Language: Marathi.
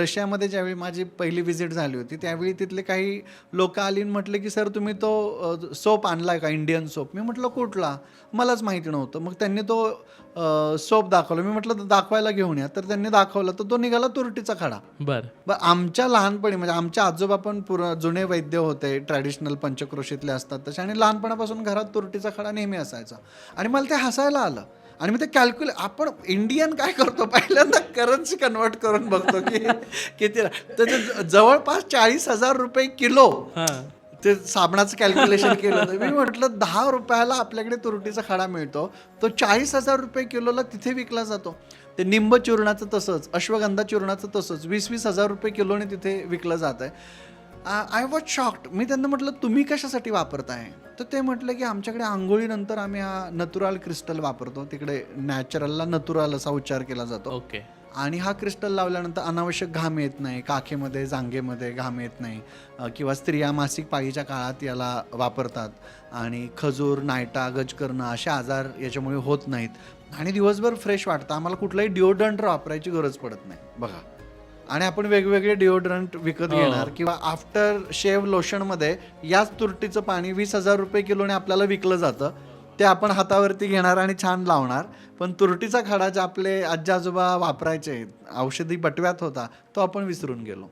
रशियामध्ये ज्यावेळी माझी पहिली व्हिजिट झाली होती त्यावेळी तिथले काही लोक आली म्हटले की सर तुम्ही तो सोप आणलाय का? Indian soap? मी म्हटलं कुठला? मलाच माहिती नव्हतं. मग त्यांनी तो सोप दाखवला. मी म्हटलं दाखवायला घेऊन या. तर त्यांनी दाखवला. तर तो निघाला तुरटीचा खडा. बर. ब आमच्या लहानपणी म्हणजे आमच्या आजोबा पण पुर जुने वैद्य होते ट्रॅडिशनल पंचक्रोशीतले असतात तसे आणि लहानपणापासून घरात तुरटीचा खडा नेहमी असायचा. आणि मला ते हसायला आलं. आणि मी ते कॅल्क्युले आपण इंडियन काय करतो? पहिल्यांदा करन्सी कन्वर्ट करून बघतो की किती तर जवळपास चाळीस हजार रुपये किलो. ते साबणाचं कॅल्क्युलेशन केलं मी म्हटलं दहा रुपयाला आपल्याकडे तुरटीचा खडा मिळतो. तो चाळीस हजार रुपये किलोला तिथे विकला जातो. ते निंब चूर्णाचं तसंच अश्वगंधा चूर्णाचं तसंच वीस वीस हजार रुपये किलोने तिथे विकलं जात आहे आय वॉज शॉक्ड मी त्यांना म्हटलं तुम्ही कशासाठी वापरताय? तर ते म्हटलं की आमच्याकडे आंघोळीनंतर आम्ही हा नतुराल क्रिस्टल वापरतो. तिकडे नॅचरलला नतुराल असा उच्चार केला जातो. ओके आणि हा क्रिस्टल लावल्यानंतर अनावश्यक घाम येत नाही. काखेमध्ये जांघेमध्ये घाम येत नाही. किंवा स्त्रिया मासिक पाळीच्या काळात याला वापरतात. आणि खजूर नायटा गज करणं असे आजार याच्यामुळे होत नाहीत. आणि दिवसभर फ्रेश वाटतं. आम्हाला कुठलाही डिओड्रंट वापरायची गरज पडत नाही. बघा. आणि आपण वेगवेगळे डिओड्रंट विकत हो. घेणार किंवा आफ्टर शेव लोशनमध्ये याच तुरटीचं पाणी वीस हजार रुपये किलोने आपल्याला विकलं जातं. ते आपण हातावरती घेणार आणि छान लावणार. पण तुरटीचा खडा जे आपले आजी आजोबा वापरायचे औषधी बटव्यात होता तो आपण विसरून गेलो.